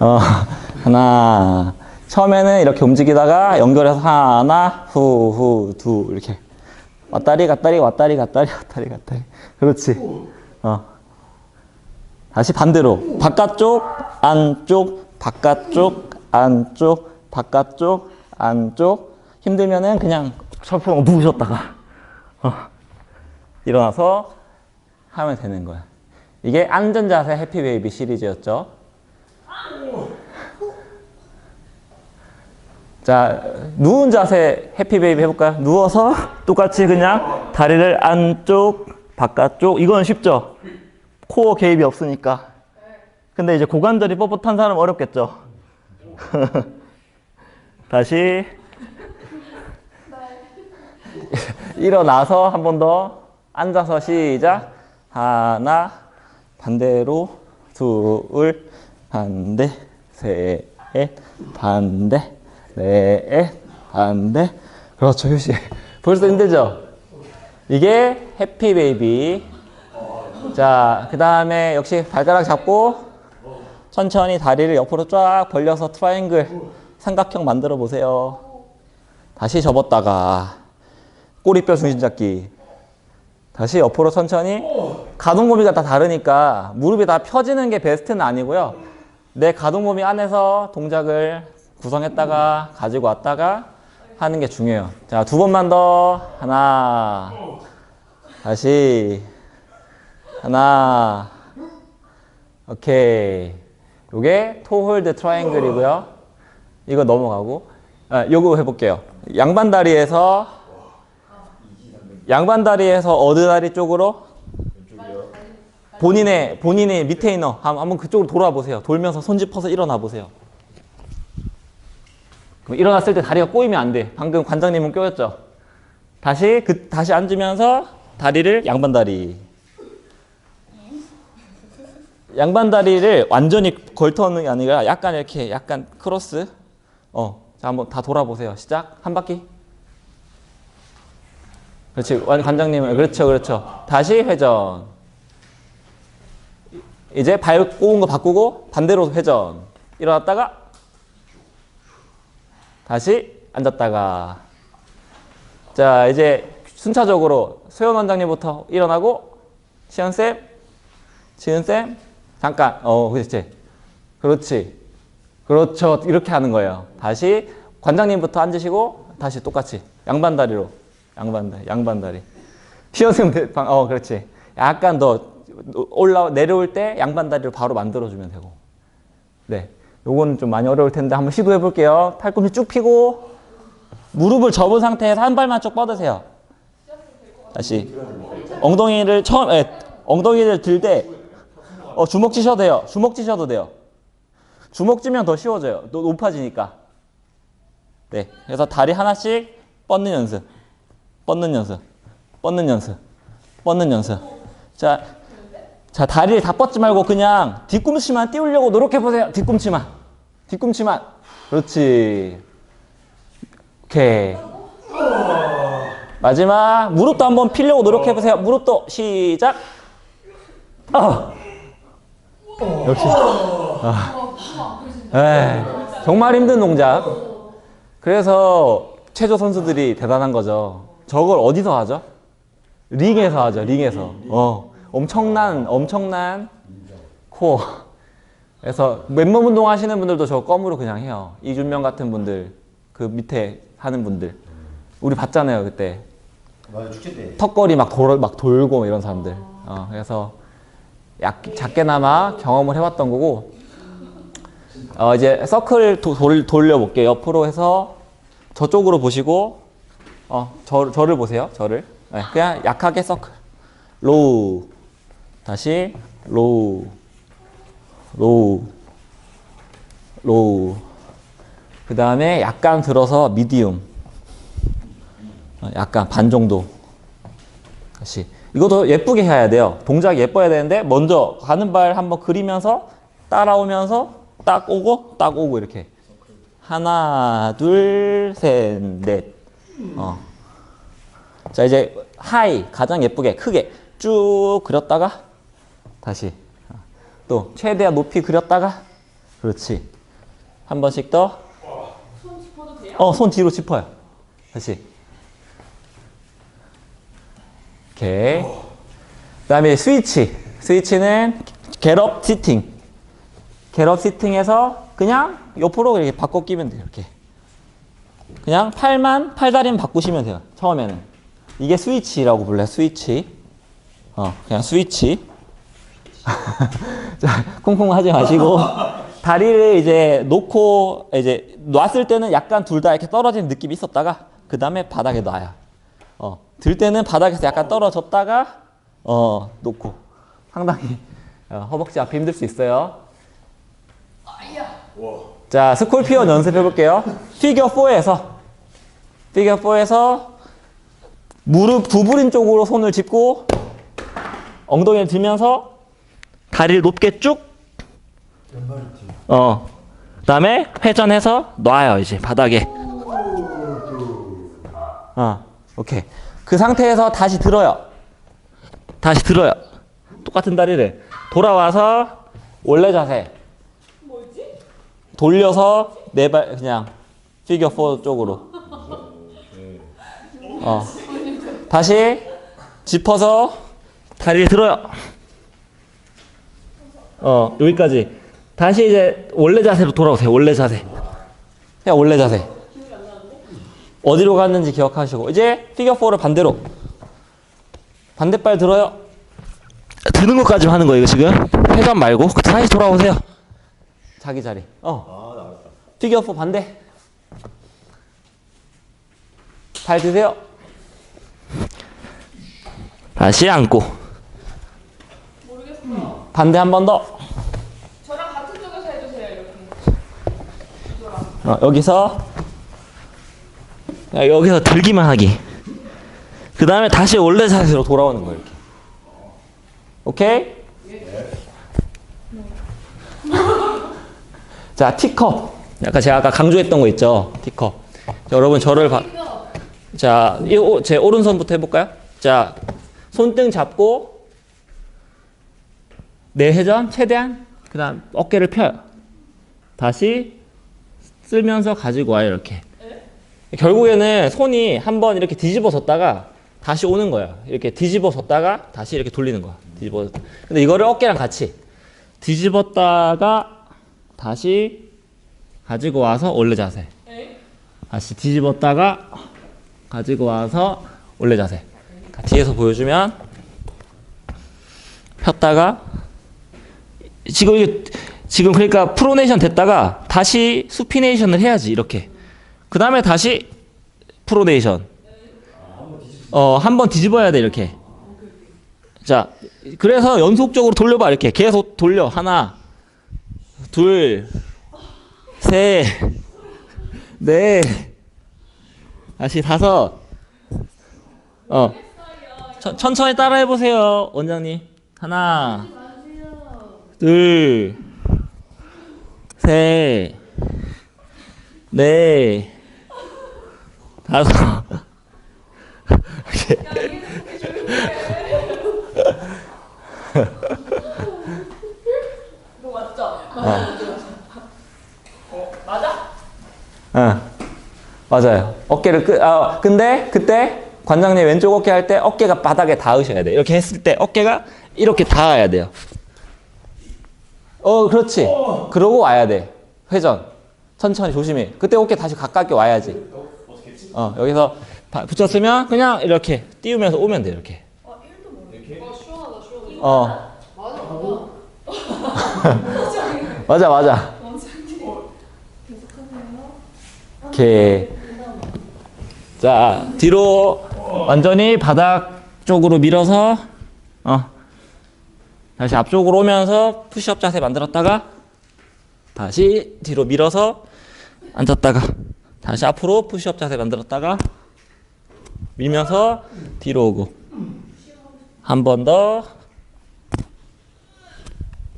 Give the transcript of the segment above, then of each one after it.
어, 하나. 처음에는 이렇게 움직이다가 연결해서 하나, 후, 후, 두, 이렇게. 왔다리 갔다리, 왔다리 갔다리, 왔다리 갔다리. 그렇지. 어. 다시 반대로. 바깥쪽, 안쪽, 바깥쪽, 안쪽, 바깥쪽, 안쪽. 힘들면은 그냥 철풍 누우셨다가, 어. 일어나서 하면 되는 거야. 이게 안전 자세 해피베이비 시리즈였죠. 자, 누운 자세 해피베이비 해볼까요? 누워서 똑같이 그냥 다리를 안쪽, 바깥쪽. 이건 쉽죠? 코어 개입이 없으니까. 근데 이제 고관절이 뻣뻣한 사람 어렵겠죠? 다시. 일어나서 한 번 더 앉아서 시작. 하나, 반대로, 둘, 반대, 셋, 반대, 넷, 반대. 그렇죠, 휴식. 벌써 힘들죠? 이게 해피 베이비. 자, 그 다음에 역시 발가락 잡고 천천히 다리를 옆으로 쫙 벌려서 트라이앵글 삼각형 만들어 보세요. 다시 접었다가 꼬리뼈 중심 잡기. 다시 옆으로 천천히 가동 범위가 다 다르니까 무릎이 다 펴지는 게 베스트는 아니고요. 내 가동 범위 안에서 동작을 구성했다가 가지고 왔다가 하는 게 중요해요. 자, 두 번만 더. 하나. 다시. 하나. 오케이. 요게 토홀드 트라이앵글이고요. 이거 넘어가고. 아, 요거 해볼게요. 양반 다리에서 양반 다리에서 어느 다리 쪽으로 본인의 본인의 리테이너 한- 한번 그쪽으로 돌아보세요. 돌면서 손 짚어서 일어나 보세요. 그럼 일어났을 때 다리가 꼬이면 안 돼. 방금 관장님은 꼬였죠. 다시 그 다시 앉으면서 다리를 양반 다리. 양반 다리를 완전히 걸터는 게 아니라 약간 이렇게 약간 크로스. 어, 자 한번 다 돌아보세요. 시작 한 바퀴. 그렇지 관- 관장님은 그렇죠 그렇죠. 다시 회전. 이제 발 꼬은 거 바꾸고 반대로 회전. 일어났다가 다시 앉았다가. 자 이제 순차적으로 소연 원장님부터 일어나고 시연쌤 지은쌤 잠깐. 어 그렇지. 그렇지. 그렇죠. 이렇게 하는 거예요. 다시 관장님부터 앉으시고 다시 똑같이 양반다리로. 양반다리 양반다리. 시연쌤 방- 어 그렇지. 약간 더 올라 내려올 때 양반다리로 바로 만들어주면 되고. 네 요거는 좀 많이 어려울 텐데 한번 시도해 볼게요. 팔꿈치 쭉 펴고 무릎을 접은 상태에서 한 발만 쭉 뻗으세요. 다시. 엉덩이를 처음 에 엉덩이를 들 때 어, 주먹 쥐셔도 돼요. 주먹 쥐셔도 돼요. 주먹 쥐면 더 쉬워져요. 또 높아지니까. 네. 그래서 다리 하나씩 뻗는 연습. 뻗는 연습. 뻗는 연습. 뻗는 연습. 자 자, 다리를 다 뻗지 말고 그냥 뒤꿈치만 띄우려고 노력해보세요. 뒤꿈치만. 뒤꿈치만. 그렇지. 오케이. 마지막, 무릎도 한번 피려고 노력해보세요. 무릎도 시작. 아. 역시. 아. 에이, 정말 힘든 동작. 그래서 체조 선수들이 대단한 거죠. 저걸 어디서 하죠? 링에서 하죠, 링에서. 어, 엄청난, 엄청난 코어. 그래서 맨몸 운동 하시는 분들도 저 껌으로 그냥 해요. 이준명 같은 분들, 그 밑에 하는 분들. 우리 봤잖아요, 그때. 맞아 축제 때 턱걸이 막, 돌, 막 돌고 이런 사람들. 어, 그래서 약, 작게나마 경험을 해봤던 거고, 어, 이제 서클 도, 돌, 돌려볼게요. 옆으로 해서 저쪽으로 보시고, 어, 저, 저를 보세요. 저를. 네, 그냥 약하게 서클. 로우. 다시 로우. 로우. 로우. 그 다음에 약간 들어서 미디움. 어, 약간 반 정도. 다시 이것도 예쁘게 해야 돼요. 동작이 예뻐야 되는데 먼저 가는 발 한번 그리면서 따라오면서 딱 오고 딱 오고 이렇게 하나 둘셋넷 어. 자 이제 하이 가장 예쁘게 크게 쭉 그렸다가 다시 또 최대한 높이 그렸다가 그렇지 한 번씩 더 손 짚어도 돼요? 어, 손 뒤로 짚어요. 다시. 오케이. 그 다음에 스위치. 스위치는 겟업 시팅. 겟업 시팅에서 그냥 옆으로 이렇게 바꿔 끼면 돼요. 이렇게. 그냥 팔만, 팔다리만 바꾸시면 돼요. 처음에는. 이게 스위치라고 불러요. 스위치. 어, 그냥 스위치. 자, 콩콩 하지 마시고 다리를 이제 놓고 이제 놨을 때는 약간 둘 다 이렇게 떨어지는 느낌이 있었다가 그 다음에 바닥에 놔요. 어, 들 때는 바닥에서 약간 떨어졌다가 어 놓고 상당히 어, 허벅지 앞이 힘들 수 있어요. 자 스콜피온 연습해 볼게요. 피겨 4에서 피겨 4에서 무릎 구부린 쪽으로 손을 짚고 엉덩이를 들면서 다리를 높게 쭉 어. 그다음에 회전해서 놔요 이제 바닥에. 어. 오케이. 그 상태에서 다시 들어요. 다시 들어요. 똑같은 다리를 돌아와서 원래 자세. 돌려서 네 발 그냥 피겨 4 쪽으로. 어. 다시 짚어서 다리를 들어요. 어, 여기까지. 다시 이제 원래 자세로 돌아오세요. 원래 자세. 그냥 원래 자세. 어디로 갔는지 기억하시고 이제 피겨 4를 반대로 반대발 들어요. 드는 것까지 하는 거예요, 지금. 회전 말고 다시 돌아오세요. 자기 자리. 어. 피겨 4 반대. 발 드세요. 다시 앉고. 모르겠어. 반대 한 번 더. 저랑 같은 쪽에서 해주세요, 이렇게. 어, 여기서 야, 여기서 들기만 하기. 그 다음에 다시 원래 자세로 돌아오는 거예요. 이렇게. 오케이? 자, 티컵. 약간 제가 아까 강조했던 거 있죠? 티컵. 자, 여러분 저를 봐. 자, 이 오- 제 오른손부터 해볼까요? 자, 손등 잡고 내 회전 최대한 그 다음 어깨를 펴요. 다시 쓸면서 가지고 와요 이렇게. 결국에는 손이 한번 이렇게 뒤집어졌다가 다시 오는 거야 이렇게 뒤집어졌다가 다시 이렇게 돌리는 거야. 뒤집어. 근데 이거를 어깨랑 같이 뒤집었다가 다시 가지고 와서 원래 자세. 에? 다시 뒤집었다가 가지고 와서 원래 자세. 뒤에서 보여주면 폈다가 지금 이게 지금 그러니까 프로네이션 됐다가 다시 수피네이션을 해야지 이렇게. 그 다음에 다시 프로네이션. 어 한 번 뒤집어야 돼 이렇게. 자 그래서 연속적으로 돌려봐 이렇게. 계속 돌려. 하나 둘 셋 넷 다시 다섯. 어. 천, 천천히 따라해 보세요 원장님. 하나 둘, 셋, 넷, 다섯. 너 맞죠? 어, 맞아? 응, 맞아요. 어깨를 끄, 아, 근데 그때 관장님 왼쪽 어깨 할 때 어깨가 바닥에 닿으셔야 돼. 이렇게 했을 때 어깨가 이렇게 닿아야 돼요. 어, 그렇지. 그러고 와야 돼. 회전. 천천히 조심히. 그때 어깨 다시 가깝게 와야지. 어, 여기서 바- 붙였으면 그냥 이렇게 띄우면서 오면 돼, 이렇게. 어, 1도 모르겠어. 어, 시원하다, 시원하다. 어, 맞아, 맞아. 맞아, 맞아. 오케이. 자, 뒤로 완전히 바닥 쪽으로 밀어서, 어. 다시 앞쪽으로 오면서 푸시업 자세 만들었다가, 다시 뒤로 밀어서 앉았다가, 다시 앞으로 푸시업 자세 만들었다가, 밀면서 뒤로 오고. 한 번 더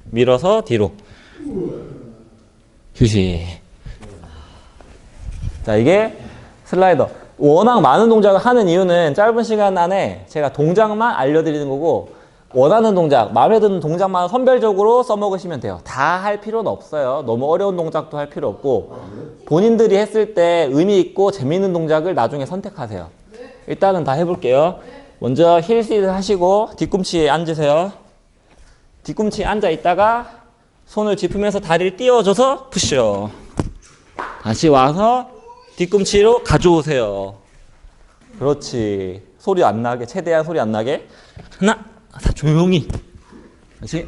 밀어서 뒤로 휴식 자 이게 슬라이더 워낙 많은 동작을 하는 이유는 짧은 시간 안에 제가 동작만 알려드리는 거고 원하는 동작, 마음에 드는 동작만 선별적으로 써먹으시면 돼요. 다 할 필요는 없어요. 너무 어려운 동작도 할 필요 없고 본인들이 했을 때 의미 있고 재미있는 동작을 나중에 선택하세요. 일단은 다 해볼게요. 먼저 힐시드 하시고 뒤꿈치에 앉으세요. 뒤꿈치에 앉아 있다가 손을 짚으면서 다리를 띄워줘서 푸셔. 다시 와서 뒤꿈치로 가져오세요. 그렇지. 소리 안 나게, 최대한 소리 안 나게. 하나, 다 조용히. 다시.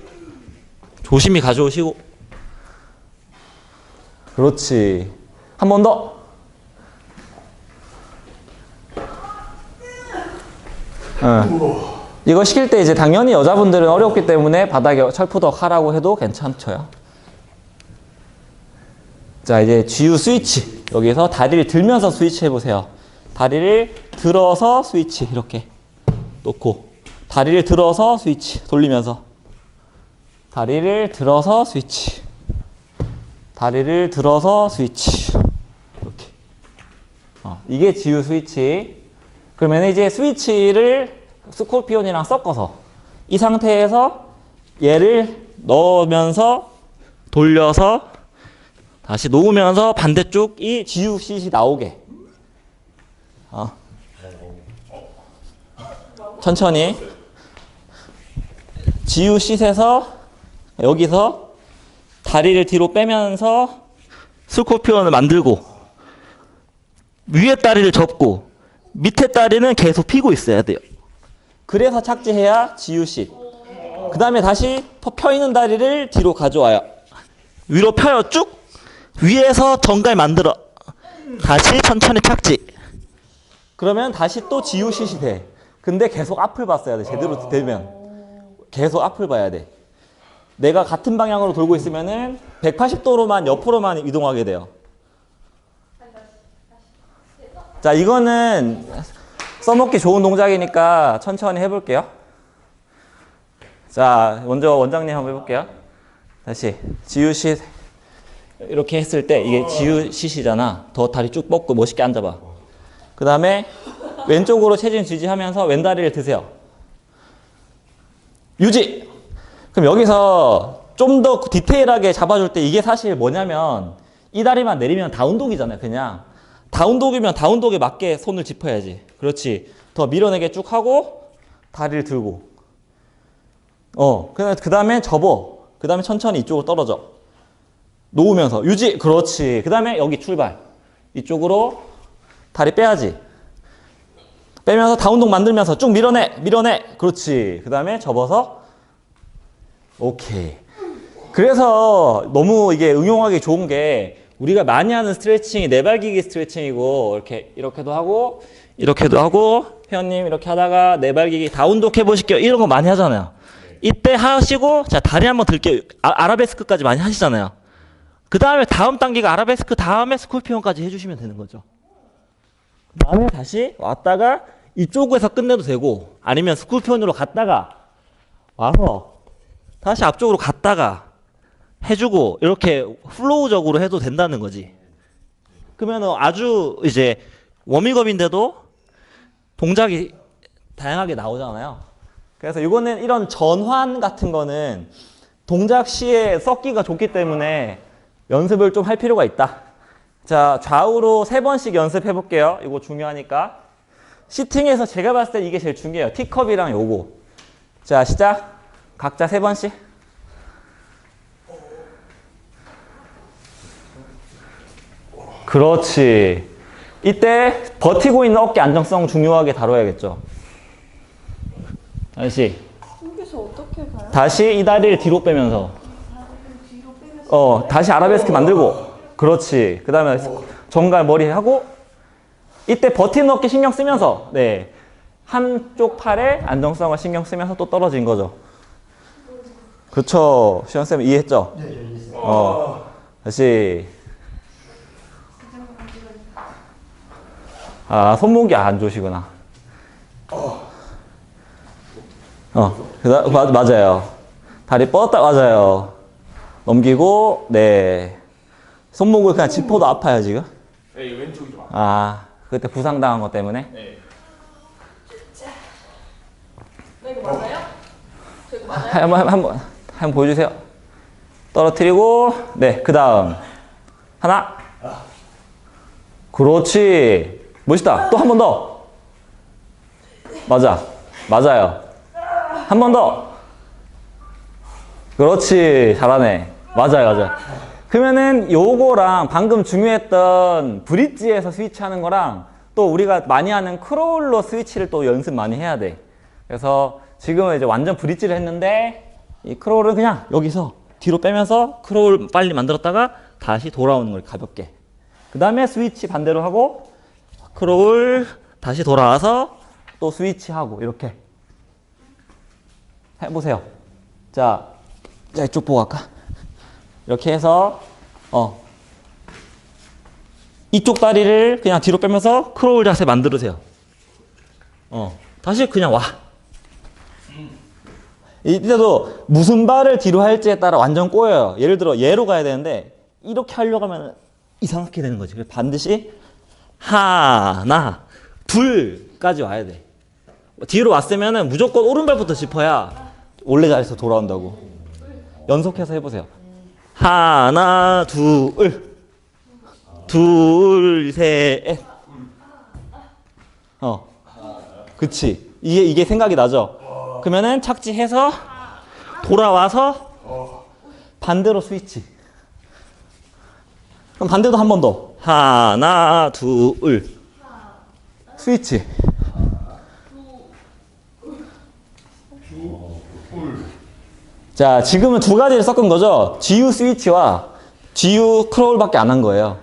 조심히 가져오시고. 그렇지. 한 번 더. 응. 이거 시킬 때 이제 당연히 여자분들은 어렵기 때문에 바닥에 철푸덕 하라고 해도 괜찮죠요. 자 이제 GU 스위치 여기서 다리를 들면서 스위치 해보세요 다리를 들어서 스위치 이렇게 놓고 다리를 들어서 스위치 돌리면서 다리를 들어서 스위치 다리를 들어서 스위치 이렇게 어, 이게 GU 스위치 그러면 이제 스위치를 스콜피온이랑 섞어서 이 상태에서 얘를 넣으면서 돌려서 다시 놓으면서 반대쪽이 GUC이 나오게. 어. 천천히. GUC에서 여기서 다리를 뒤로 빼면서 스코피온을 만들고 위에 다리를 접고 밑에 다리는 계속 피고 있어야 돼요. 그래서 착지해야 GUC. 그 다음에 다시 펴- 펴 있는 다리를 뒤로 가져와요. 위로 펴요 쭉. 위에서 정갈 만들어. 다시 천천히 착지. 그러면 다시 또 지우시시 돼. 근데 계속 앞을 봤어야 돼. 제대로 되면. 계속 앞을 봐야 돼. 내가 같은 방향으로 돌고 있으면은 180도로만 옆으로만 이동하게 돼요. 자, 이거는 써먹기 좋은 동작이니까 천천히 해볼게요. 자, 먼저 원장님 한번 해볼게요. 다시 지우시 이렇게 했을 때 이게 지우시시잖아. 더 다리 쭉 뻗고 멋있게 앉아봐. 그 다음에 왼쪽으로 체중 지지하면서 왼다리를 드세요. 유지. 그럼 여기서 좀 더 디테일하게 잡아줄 때 이게 사실 뭐냐면 이 다리만 내리면 다운독이잖아요. 그냥 다운독이면 다운독에 맞게 손을 짚어야지. 그렇지. 더 밀어내게 쭉 하고 다리를 들고. 어. 그 다음에 접어. 그 다음에 천천히 이쪽으로 떨어져. 놓으면서 유지 그렇지 그 다음에 여기 출발 이쪽으로 다리 빼야지 빼면서 다운동 만들면서 쭉 밀어내 밀어내. 그렇지. 그 다음에 접어서 오케이. 그래서 너무 이게 응용하기 좋은 게 우리가 많이 하는 스트레칭이 네발기기 스트레칭이고 이렇게 이렇게도 하고 이렇게도 하고 회원님 이렇게 하다가 네발기기 다운독 해보실게요. 이런 거 많이 하잖아요. 이때 하시고 자 다리 한번 들게요 아, 아라베스크까지 많이 하시잖아요. 그 다음에 다음 단계가 아라베스크 다음에 스콜피온까지 해주시면 되는 거죠. 그 다음에 다시 왔다가 이쪽에서 끝내도 되고 아니면 스콜피온으로 갔다가 와서 다시 앞쪽으로 갔다가 해주고 이렇게 플로우적으로 해도 된다는 거지. 그러면 아주 이제 워밍업인데도 동작이 다양하게 나오잖아요. 그래서 이거는 이런 전환 같은 거는 동작 시에 섞기가 좋기 때문에 연습을 좀 할 필요가 있다. 자, 좌우로 세 번씩 연습해 볼게요. 이거 중요하니까. 시팅에서 제가 봤을 때 이게 제일 중요해요. 티컵이랑 요거. 자, 시작. 각자 세 번씩. 그렇지. 이때 버티고 있는 어깨 안정성 중요하게 다뤄야겠죠. 다시. 다시 이 다리를 뒤로 빼면서 어 다시 아라베스크 만들고 그렇지 그 다음에 정갈 머리 하고 이때 버티는 어깨 신경 쓰면서 네 한쪽 팔에 안정성을 신경 쓰면서 또 떨어진 거죠 그렇죠 시원쌤 이해했죠? 네, 네, 이해했어요. 어 다시 아 손목이 안 좋으시구나 어, 그다, 맞, 맞아요. 다리 뻗었다, 맞아요. 넘기고, 네. 손목을 그냥 짚어도 아파요, 지금? 네, 왼쪽이 좀 아파. 아, 그때 부상당한 것 때문에? 네. 네, 이거 맞아요? 저 이거 맞아요? 한 번, 한 번, 한번 보여주세요. 떨어뜨리고, 네, 그 다음. 하나. 그렇지. 멋있다. 또 한 번 더. 맞아. 맞아요. 한 번 더. 그렇지. 잘하네. 맞아요, 맞아요. 그러면은 요거랑 방금 중요했던 브릿지에서 스위치 하는 거랑 또 우리가 많이 하는 크롤러 스위치를 또 연습 많이 해야 돼. 그래서 지금은 이제 완전 브릿지를 했는데 이 크롤을 그냥 여기서 뒤로 빼면서 크롤 빨리 만들었다가 다시 돌아오는 걸 가볍게. 그 다음에 스위치 반대로 하고 크롤 다시 돌아와서 또 스위치 하고 이렇게 해보세요. 자, 자 이쪽 보고 갈까? 이렇게 해서 어 이쪽 다리를 그냥 뒤로 빼면서 크롤 자세 만들으세요. 어 다시 그냥 와. 이때도 무슨 발을 뒤로 할지에 따라 완전 꼬여요. 예를 들어 얘로 가야 되는데 이렇게 하려고 하면 이상하게 되는 거지. 반드시 하나, 둘까지 와야 돼. 뒤로 왔으면은 무조건 오른발부터 짚어야 원래 자리에서 돌아온다고. 연속해서 해보세요. 하나, 둘, 둘, 셋. 어, 그치. 이게 이게 생각이 나죠. 그러면은 착지해서 돌아와서 반대로 스위치. 그럼 반대도 한 번 더. 하나, 둘. 스위치. 자, 지금은 두 가지를 섞은 거죠. GU 스위치와 GU 크롤밖에 안 한 거예요.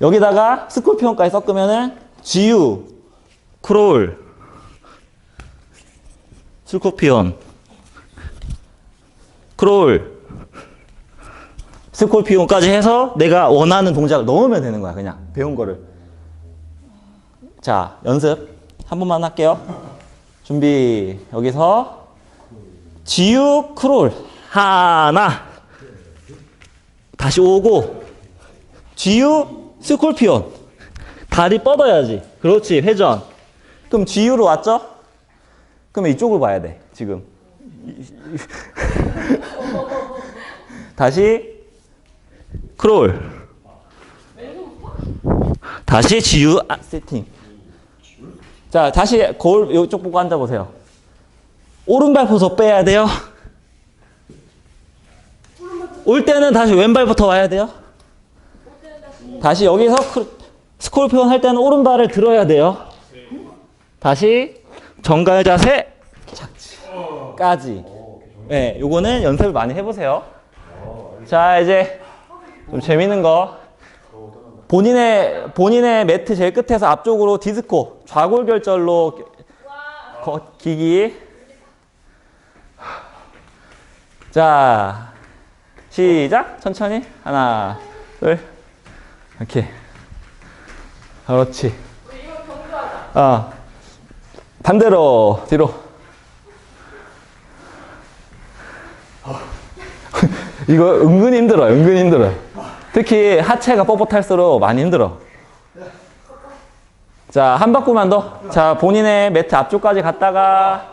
여기다가 스콜피온까지 섞으면은 GU 크롤 스콜피온 크롤 스콜피온까지 해서 내가 원하는 동작을 넣으면 되는 거야 그냥. 배운 거를. 자 연습. 한 번만 할게요. 준비 여기서 지유 크롤. 하나. 다시 오고. 지유 스콜피온. 다리 뻗어야지. 그렇지 회전. 그럼 지유로 왔죠? 그러면 이쪽을 봐야 돼 지금. 다시. 크롤. 다시 지유 아, 세팅. 자 다시 거울 이쪽 보고 앉아보세요 오른발 부터 빼야 돼요? 올 때는 다시 왼발부터 와야 돼요? 다시 여기서 크- 스콜피온 할 때는 오른발을 들어야 돼요? 다시 정갈 자세 착지까지. 네 요거는 연습을 많이 해보세요. 자 이제 좀 재밌는 거. 본인의 본인의 매트 제일 끝에서 앞쪽으로 디스코 좌골 결절로 걷기기 자 시작. 천천히. 하나 둘. 이렇게 그렇지. 어. 반대로 뒤로. 이거 은근 힘들어 은근 힘들어 특히 하체가 뻣뻣할수록 많이 힘들어. 자 한 바퀴만 더 자 본인의 매트 앞쪽까지 갔다가.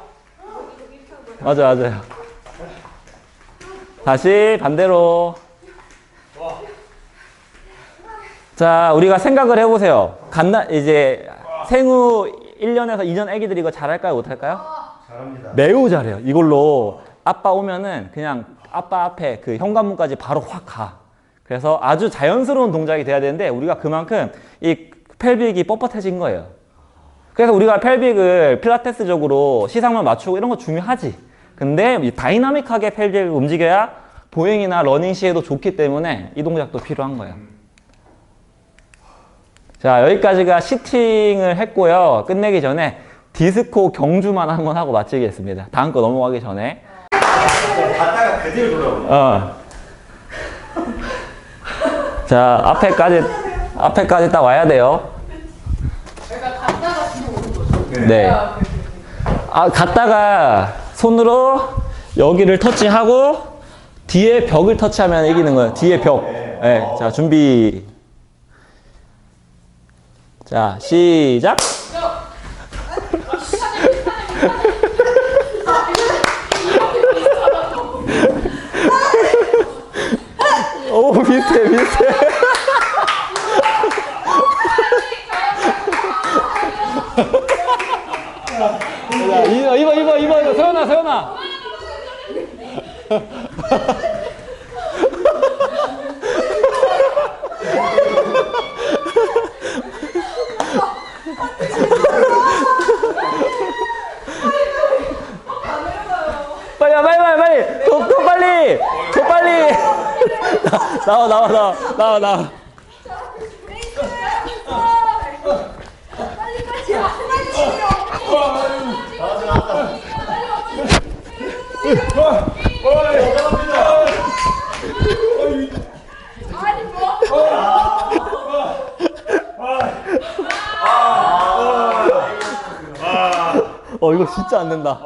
맞아 맞아요 다시 반대로 자 우리가 생각을 해보세요 간다 이제 생후 1년에서 2년 애기들이 이거 잘할까요 못할까요? 잘합니다. 매우 잘해요. 이걸로 아빠 오면은 그냥 아빠 앞에 그 현관문까지 바로 확 가. 그래서 아주 자연스러운 동작이 돼야 되는데 우리가 그만큼 이 펠빅이 뻣뻣해진 거예요. 그래서 우리가 펠빅을 필라테스적으로 시상만 맞추고 이런 거 중요하지. 근데 이 다이나믹하게 펠빅을 움직여야 보행이나 러닝 시에도 좋기 때문에 이 동작도 필요한 거예요. 자, 여기까지가 시팅을 했고요. 끝내기 전에 디스코 경주만 한번 하고 마치겠습니다. 다음 거 넘어가기 전에. 갔다가 그대로 돌아오네. 어. 자, 앞에까지, 앞에까지 딱 와야 돼요. 그러니까 갔다가 뒤로 오는 거죠. 네. 아, 갔다가 손으로 여기를 터치하고 뒤에 벽을 터치하면 이기는 거예요. 뒤에 벽. 네, 자, 준비. 자, 시작. 오, 비슷해, 비슷해. 자, 이거, 이거, 이거, 이거, 이거, 세연아, 세연아. 빨리, 와, 빨리, 빨리, 빨리. 더, 더 빨리. 더 빨리. 나와, 나와, 나와, 나와, 나와. 아니 뭐? 어, 이거 진짜 안 된다.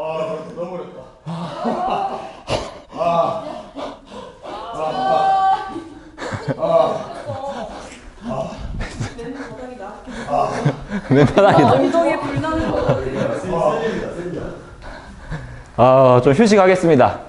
맨바닥이다. 엉덩이 불나는 거. 아, 좀 휴식하겠습니다.